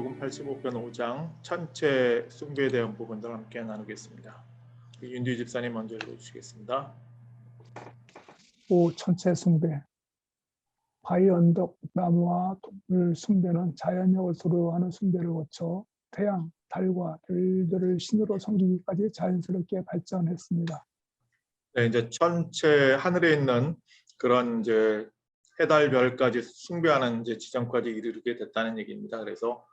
요한복음 85편 5장 천체 숭배에 대한 부분들 함께 나누겠습니다. 윤디 집사님 먼저 읽어주시겠습니다. 오 천체 숭배 바위 언덕 나무와 동물 숭배는 자연력을 두려워하는 숭배를 거쳐 태양, 달과 별들을 신으로 섬기기까지 자연스럽게 발전했습니다. 네, 이제 천체 하늘에 있는 그런 이제 해달 별까지 숭배하는 이제 지점까지 이르게 됐다는 얘기입니다. 그래서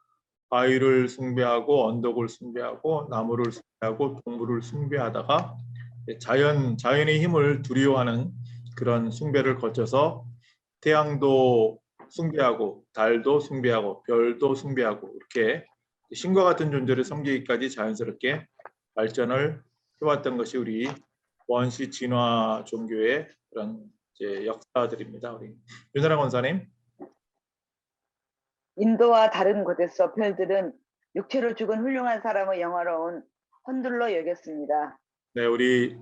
바위를 숭배하고 언덕을 숭배하고 나무를 숭배하고 동물을 숭배하다가 자연 자연의 힘을 두려워하는 그런 숭배를 거쳐서 태양도 숭배하고 달도 숭배하고 별도 숭배하고 이렇게 신과 같은 존재를 섬기기까지 자연스럽게 발전을 해왔던 것이 우리 원시 진화 종교의 그런 역사들입니다. 우리 윤나라 권사님. 인도와 다른 곳에서 별들은 육체로 죽은 훌륭한 사람의 영화로운 헌들로 여겼습니다. 네, 우리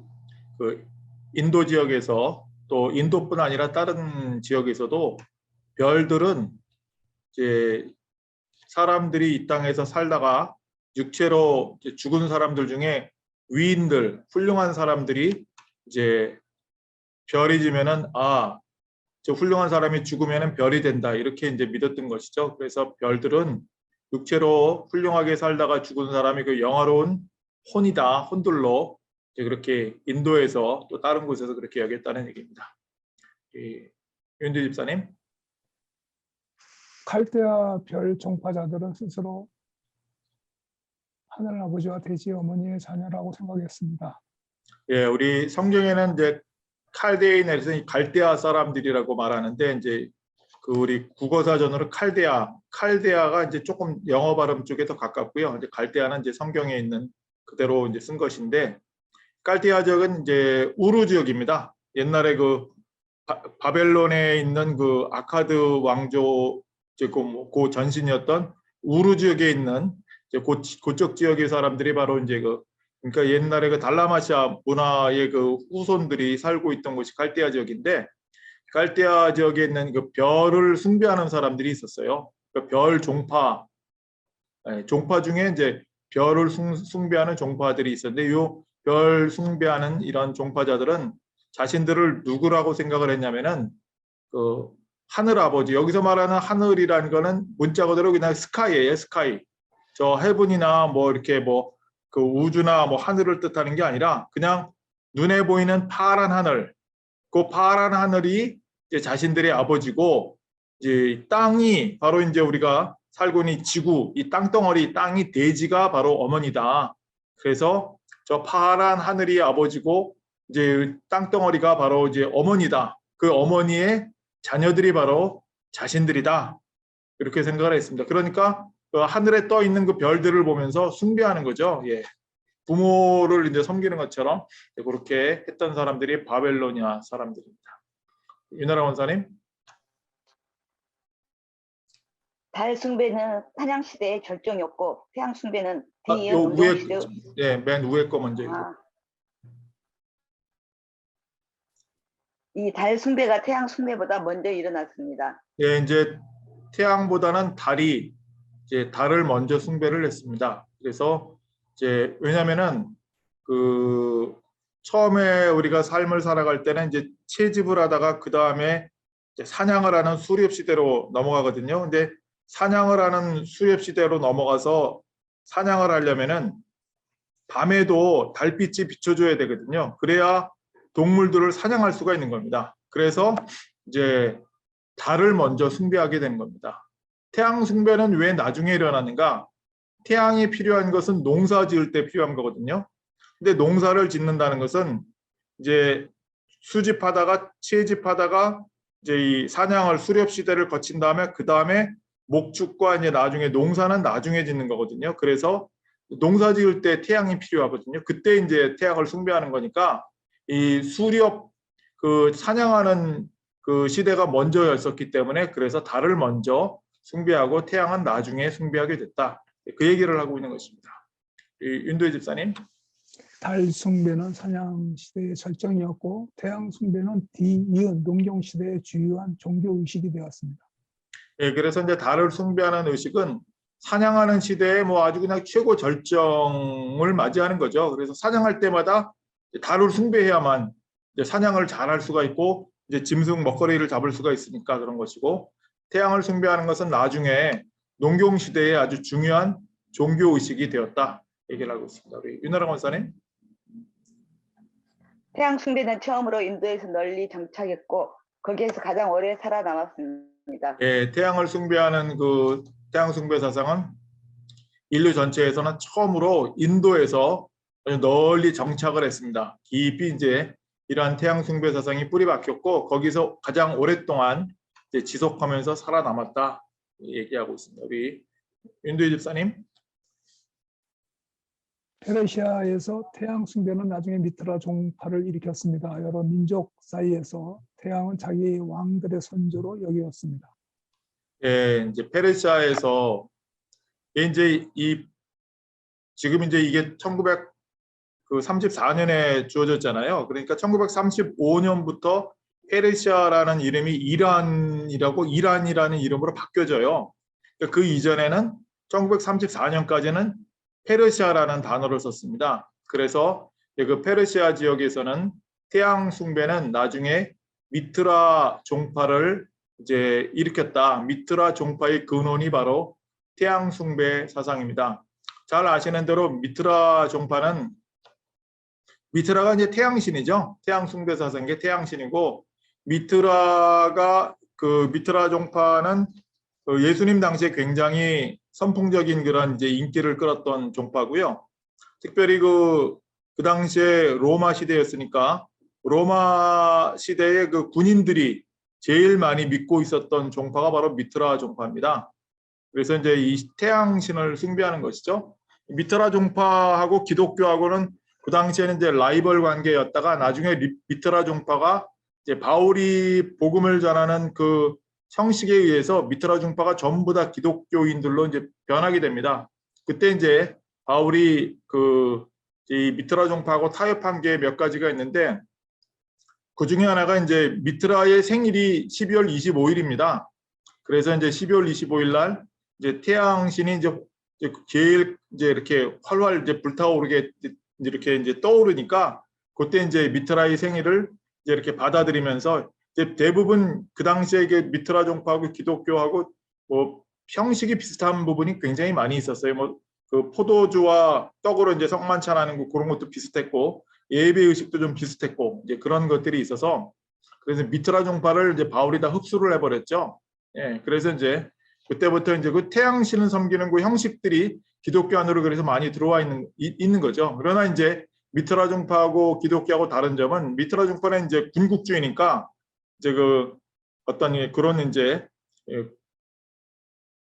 그 인도 지역에서 또 인도뿐 아니라 다른 지역에서도 별들은 이제 사람들이 이 땅에서 살다가 육체로 죽은 사람들 중에 위인들, 훌륭한 사람들이 이제 별이 지면은 아, 저 훌륭한 사람이 죽으면은 별이 된다 이렇게 이제 믿었던 것이죠. 그래서 별들은 육체로 훌륭하게 살다가 죽은 사람이 그 영화로운 혼이다, 혼들로 그렇게 인도에서 또 다른 곳에서 그렇게 여겼다는 얘기입니다. 이 윤대 집사님. 칼데아 별 종파자들은 스스로 하늘 아버지와 대지 어머니의 자녀라고 생각했습니다. 예, 우리 성경에는 이제 칼데인에서 이 갈대아 사람들이라고 말하는데 이제 그 우리 국어 사전으로 칼데아, 칼데아가 이제 조금 영어 발음 쪽에 더 가깝고요. 이제 갈대아는 이제 성경에 있는 그대로 이제 쓴 것인데 칼데아 지역은 이제 우루 지역입니다. 옛날에 그 바, 바벨론에 있는 그 아카드 왕조 이제 그, 뭐- 그 전신이었던 우루 지역에 있는 이제 그, 그쪽 지역의 사람들이 바로 이제 그 그러니까 옛날에 그 달라마시아 문화의 그 후손들이 살고 있던 곳이 갈대아 지역인데 갈대아 지역에 있는 그 별을 숭배하는 사람들이 있었어요. 그 별 종파, 예, 종파 중에 이제 별을 숭, 숭배하는 종파들이 있었는데 요별 숭배하는 이런 종파자들은 자신들을 누구라고 생각을 했냐면은 그 하늘 아버지 여기서 말하는 하늘이라는 거는 문자 그대로 그냥 스카이예요 스카이 저 해븐이나 뭐 이렇게 뭐 그 우주나 뭐 하늘을 뜻하는 게 아니라 그냥 눈에 보이는 파란 하늘. 그 파란 하늘이 이제 자신들의 아버지고 이제 땅이 바로 이제 우리가 살고 있는 이 지구 이 땅덩어리 땅이 대지가 바로 어머니다. 그래서 저 파란 하늘이 아버지고 이제 땅덩어리가 바로 이제 어머니다. 그 어머니의 자녀들이 바로 자신들이다. 이렇게 생각을 했습니다. 그러니까 그 하늘에 떠 있는 그 별들을 보면서 숭배하는 거죠. 예. 부모를 이제 섬기는 것처럼 그렇게 했던 사람들이 바벨로니아 사람들입니다. 윤나라 원사님. 달 숭배는 한양 시대의 절정이었고 태양 숭배는 아, 요 운동 위에 시대. 예, 맨 위에 거 먼저. 아. 이달 숭배가 태양 숭배보다 먼저 일어났습니다. 예, 이제 태양보다는 달이 이제 달을 먼저 숭배를 했습니다. 그래서 이제 왜냐면은 그 처음에 우리가 삶을 살아갈 때는 이제 채집을 하다가 그 다음에 사냥을 하는 수렵 시대로 넘어가거든요. 근데 사냥을 하는 수렵 시대로 넘어가서 사냥을 하려면은 밤에도 달빛이 비춰줘야 되거든요. 그래야 동물들을 사냥할 수가 있는 겁니다. 그래서 이제 달을 먼저 숭배하게 되는 겁니다. 태양 숭배는 왜 나중에 일어나는가? 태양이 필요한 것은 농사 지을 때 필요한 거거든요. 근데 농사를 짓는다는 것은 이제 수집하다가 채집하다가 이제 이 사냥을 수렵 시대를 거친 다음에 그 다음에 목축과 이제 나중에 농사는 나중에 짓는 거거든요. 그래서 농사 지을 때 태양이 필요하거든요. 그때 이제 태양을 숭배하는 거니까 이 수렵 그 사냥하는 그 시대가 먼저였었기 때문에 그래서 달을 먼저 숭배하고 태양은 나중에 숭배하게 됐다. 그 얘기를 하고 있는 것입니다. 이 윤도희 집사님. 달 숭배는 사냥 시대의 절정이었고 태양 숭배는 뒤이은 농경 시대의 주요한 종교 의식이 되었습니다. 예, 그래서 이제 달을 숭배하는 의식은 사냥하는 시대에 뭐 아주 그냥 최고 절정을 맞이하는 거죠. 그래서 사냥할 때마다 달을 숭배해야만 사냥을 잘 할 수가 있고 이제 짐승 먹거리를 잡을 수가 있으니까 그런 것이고 태양을 숭배하는 것은 나중에 농경 시대에 아주 중요한 종교 의식이 되었다 얘기를 하고 있습니다. 우리 윤나라 권사님. 태양 숭배는 처음으로 인도에서 널리 정착했고 거기에서 가장 오래 살아남았습니다. 예, 태양을 숭배하는 그 태양 숭배 사상은 인류 전체에서는 처음으로 인도에서 널리 정착을 했습니다. 깊이 이제 이러한 태양 숭배 사상이 뿌리 박혔고 거기서 가장 오랫동안 이제 지속하면서 살아남았다 얘기하고 있습니다. 우리 윤두희 집사님. 페르시아에서 태양 숭배는 나중에 미트라 종파를 일으켰습니다. 여러 민족 사이에서 태양은 자기 왕들의 선조로 여기었습니다. 예, 이제 페르시아에서 이제 이 지금 이제 이게 1934년에 주어졌잖아요. 그러니까 1935년부터 페르시아라는 이름이 이란이라고 이란이라는 이름으로 바뀌어져요. 그 이전에는 1934년까지는 페르시아라는 단어를 썼습니다. 그래서 그 페르시아 지역에서는 태양 숭배는 나중에 미트라 종파를 이제 일으켰다. 미트라 종파의 근원이 바로 태양 숭배 사상입니다. 잘 아시는 대로 미트라 종파는 미트라가 이제 태양신이죠. 태양 숭배 사상의 태양신이고 미트라가 그 미트라 종파는 그 예수님 당시에 굉장히 선풍적인 그런 이제 인기를 끌었던 종파고요. 특별히 그, 그 당시에 로마 시대였으니까 로마 시대의 그 군인들이 제일 많이 믿고 있었던 종파가 바로 미트라 종파입니다. 그래서 이제 이 태양신을 숭배하는 것이죠. 미트라 종파하고 기독교하고는 그 당시에는 이제 라이벌 관계였다가 나중에 리- 미트라 종파가 이제 바울이 복음을 전하는 그 형식에 의해서 미트라 종파가 전부 다 기독교인들로 이제 변하게 됩니다. 그때 이제 바울이 그 이 미트라 종파하고 타협한 게 몇 가지가 있는데 그 중에 하나가 이제 미트라의 생일이 12월 25일입니다. 그래서 이제 12월 25일 날 이제 태양신이 이제 제일 이제 이렇게 활활 이제 불타오르게 이렇게 이제 떠오르니까 그때 이제 미트라의 생일을 이제 이렇게 받아들이면서 이제 대부분 그 당시에 미트라 종파하고 기독교하고 뭐 형식이 비슷한 부분이 굉장히 많이 있었어요. 뭐 그 포도주와 떡으로 이제 성만찬하는 거 그런 것도 비슷했고 예배 의식도 좀 비슷했고 이제 그런 것들이 있어서 그래서 미트라 종파를 이제 바울이 다 흡수를 해버렸죠. 예, 그래서 이제 그때부터 이제 그 태양신을 섬기는 그 형식들이 기독교 안으로 그래서 많이 들어와 있는 이- 있는 거죠. 그러나 이제 미트라 종파하고 기독교하고 다른 점은 미트라 종파는 이제 군국주의니까 이제 그 어떤 이 그런 이제 예,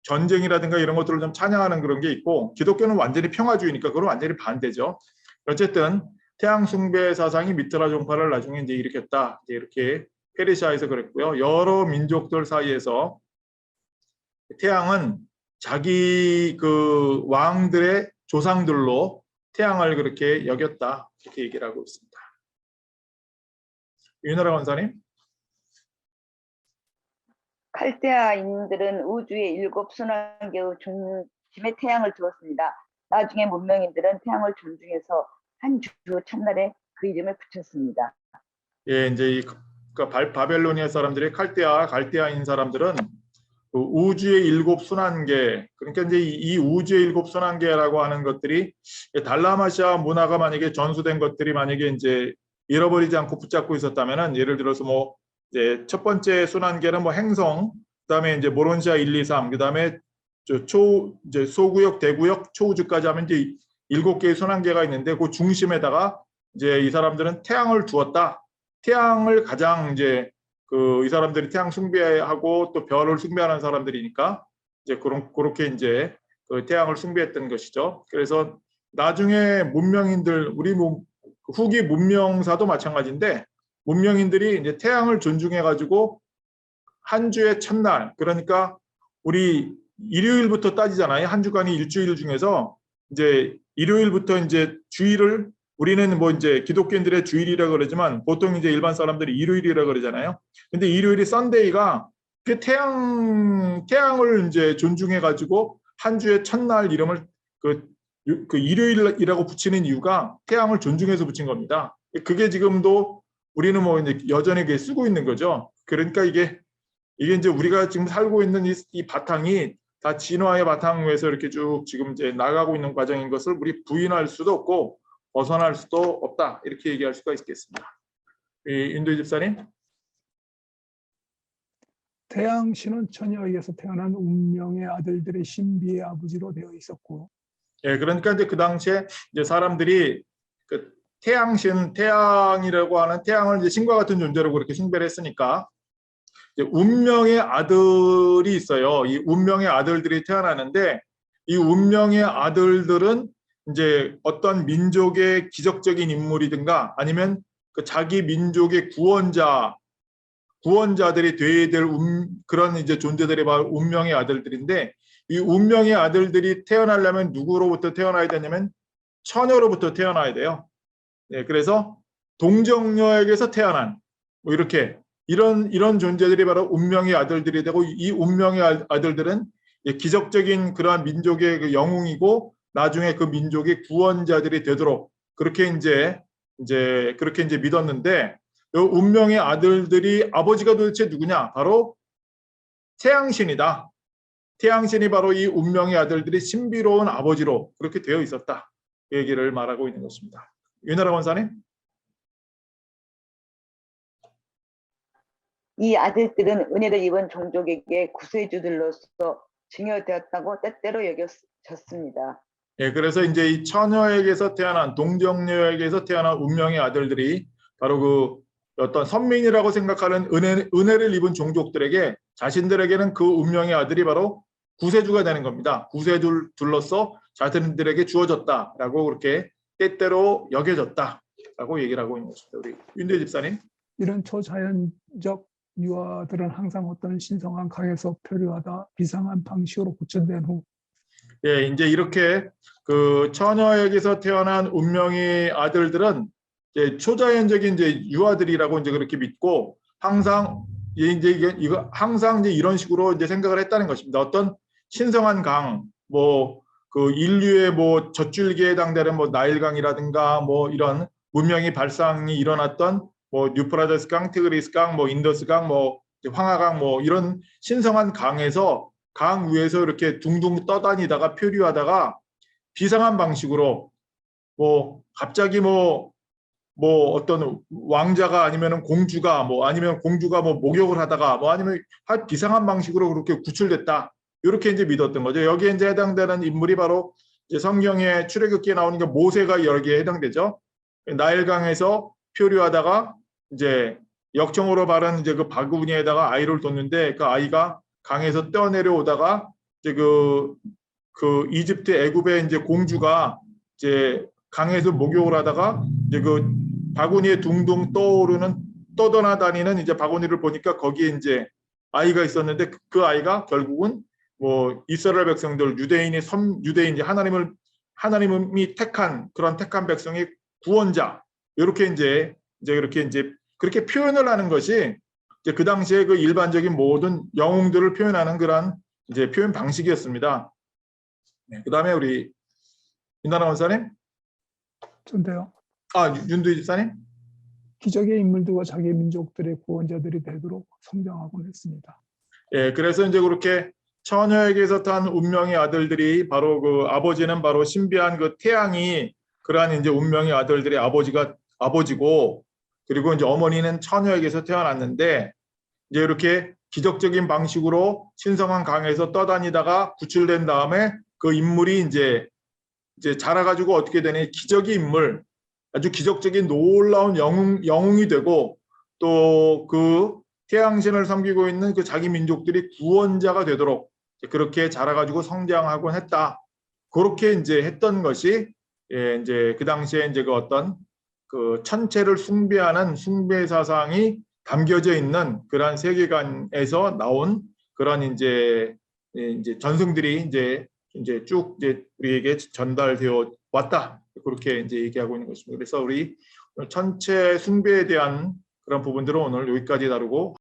전쟁이라든가 이런 것들을 좀 찬양하는 그런 게 있고 기독교는 완전히 평화주의니까 그건 완전히 반대죠. 어쨌든 태양 숭배 사상이 미트라 종파를 나중에 이제 일으켰다. 이렇게 페르시아에서 그랬고요. 여러 민족들 사이에서 태양은 자기 그 왕들의 조상들로 태양을 그렇게 여겼다. 이렇게 얘기를 하고 있습니다. 윤나라 원사님. 칼데아인들은 우주의 일곱 순환계의 중심에 태양을 두었습니다. 나중에 문명인들은 태양을 존중해서 한 주 첫날에 그 이름을 붙였습니다. 예, 이제 이그 바- 바벨로니아 사람들이 칼데아, 갈대아인 사람들은 그 우주의 일곱 순환계, 그러니까 이제 이- 이 우주의 일곱 순환계라고 하는 것들이 달라마시아 문화가 만약에 전수된 것들이 만약에 이제 잃어버리지 않고 붙잡고 있었다면은 예를 들어서 뭐 이제 첫 번째 순환계는 뭐 행성, 그다음에 이제 모론시아 1, 2, 3, 그다음에 저초 이제 소구역, 대구역, 초우주까지 하면 이제 일곱 개의 순환계가 있는데 그 중심에다가 이제 이 사람들은 태양을 두었다. 태양을 가장 이제 그 이 사람들이 태양 숭배하고 또 별을 숭배하는 사람들이니까 이제 그런 그렇게 이제 그 태양을 숭배했던 것이죠. 그래서 나중에 문명인들 우리 뭐 후기 문명사도 마찬가지인데 문명인들이 이제 태양을 존중해 가지고 한 주의 첫날 그러니까 우리 일요일부터 따지잖아요. 한 주간이 일주일 중에서 이제 일요일부터 이제 주일을 우리는 뭐 이제 기독교인들의 주일이라 그러지만 보통 이제 일반 사람들이 일요일이라 그러잖아요. 근데 일요일이 썬데이가 그 태양 태양을 이제 존중해 가지고 한 주의 첫날 이름을 그, 유- 그 일요일이라고 붙이는 이유가 태양을 존중해서 붙인 겁니다. 그게 지금도 우리는 뭐 이제 여전히 그게 쓰고 있는 거죠. 그러니까 이게 이게 이제 우리가 지금 살고 있는 이, 이 바탕이 다 진화의 바탕에서 이렇게 쭉 지금 이제 나가고 있는 과정인 것을 우리 부인할 수도 없고 벗어날 수도 없다 이렇게 얘기할 수가 있겠습니다. 이 인도 집사님, 태양신은 처녀에게서 태어난 운명의 아들들의 신비의 아버지로 되어 있었고 예, 그러니까 이제 그 당시에 이제 사람들이 그 태양신, 태양이라고 하는 태양을 이제 신과 같은 존재로 그렇게 숭배를 했으니까 이제 운명의 아들이 있어요. 이 운명의 아들들이 태어나는데 이 운명의 아들들은 이제 어떤 민족의 기적적인 인물이든가 아니면 그 자기 민족의 구원자, 구원자들이 되어야 될 운- 그런 이제 존재들이 바로 운명의 아들들인데 이 운명의 아들들이 태어나려면 누구로부터 태어나야 되냐면 처녀로부터 태어나야 돼요. 네, 그래서 동정녀에게서 태어난 뭐 이렇게 이런 이런 존재들이 바로 운명의 아들들이 되고 이 운명의 아- 아들들은 이 기적적인 그러한 민족의 그 영웅이고 나중에 그 민족의 구원자들이 되도록 그렇게 이제 이제 그렇게 이제 믿었는데 이 운명의 아들들이 아버지가 도대체 누구냐? 바로 태양신이다. 태양신이 바로 이 운명의 아들들이 신비로운 아버지로 그렇게 되어 있었다. 그 얘기를 말하고 있는 것입니다. 윤나라 원사님? 이 아들들은 은혜를 입은 종족에게 구세주들로서 증여되었다고 때때로 여겨졌습니다. 예, 그래서 이제 이 처녀에게서 태어난 동정녀에게서 태어난 운명의 아들들이 바로 그 어떤 선민이라고 생각하는 은혜, 은혜를 입은 종족들에게 자신들에게는 그 운명의 아들이 바로 구세주가 되는 겁니다. 구세주들로서 자신들에게 주어졌다라고 그렇게 때때로 여겨졌다라고 얘기를 하고 있는 것입니다. 우리 윤대 집사님. 이런 초자연적 유아들은 항상 어떤 신성한 강에서 표류하다 비상한 방식으로 구천된 후 예, 이제 이렇게 그 처녀에게서 태어난 운명의 아들들은 이제 초자연적인 이제 유아들이라고 이제 그렇게 믿고 항상 예, 이제 이게 이거 항상 이제 이런 식으로 이제 생각을 했다는 것입니다. 어떤 신성한 강, 뭐 그 인류의 뭐 젖줄기에 해당되는 뭐 나일강이라든가 뭐 이런 문명의 발상이 일어났던 뭐 뉴프라데스 강, 티그리스 강, 뭐 인더스 강, 뭐 황하강 뭐 이런 신성한 강에서 강 위에서 이렇게 둥둥 떠다니다가 표류하다가 비상한 방식으로 뭐 갑자기 뭐뭐 어떤 왕자가 아니면은 공주가 뭐 아니면 공주가 뭐 목욕을 하다가 뭐 아니면 한 비상한 방식으로 그렇게 구출됐다 이렇게 이제 믿었던 거죠. 여기에 이제 해당되는 인물이 바로 성경에 출애굽기에 나오는 게 모세가 여기에 해당되죠. 나일강에서 표류하다가 이제 역청으로 바른 이제 그 바구니에다가 아이를 뒀는데 그 아이가 강에서 떠내려오다가 이제 그, 그 이집트 애굽의 이제 공주가 이제 강에서 목욕을 하다가 이제 그 바구니에 둥둥 떠오르는 떠돌아다니는 이제 바구니를 보니까 거기에 이제 아이가 있었는데 그- 그 아이가 결국은 뭐 이스라엘 백성들 유대인이 섬 유대인 이제 하나님을 하나님이 택한 그런 택한 백성의 구원자. 이렇게 이제 이제 그렇게 이제 그렇게 표현을 하는 것이 이제 그 당시에 그 일반적인 모든 영웅들을 표현하는 그런 이제 표현 방식이었습니다. 네, 그 다음에 우리 윤나라 원사님, 전데요. 아 윤두희 집사님, 기적의 인물들과 자기 민족들의 구원자들이 되도록 성장하곤 했습니다. 예, 그래서 이제 그렇게 처녀에게서 탄 운명의 아들들이 바로 그 아버지는 바로 신비한 그 태양이 그러한 이제 운명의 아들들의 아버지가 아버지고 그리고 이제 어머니는 처녀에게서 태어났는데 이제 이렇게 기적적인 방식으로 신성한 강에서 떠다니다가 구출된 다음에 그 인물이 이제 이제 자라가지고 어떻게 되니 기적의 인물 아주 기적적인 놀라운 영웅 영웅이 되고 또 그 태양신을 섬기고 있는 그 자기 민족들이 구원자가 되도록 그렇게 자라가지고 성장하곤 했다. 그렇게 이제 했던 것이 예, 이제 그 당시에 이제 그 어떤 그 천체를 숭배하는 숭배 사상이 담겨져 있는 그러한 세계관에서 나온 그런 이제 예, 이제 전승들이 이제 이제 쭉 이제 우리에게 전달되어 왔다 그렇게 이제 얘기하고 있는 것입니다. 그래서 우리 천체 숭배에 대한 그런 부분들은 오늘 여기까지 다루고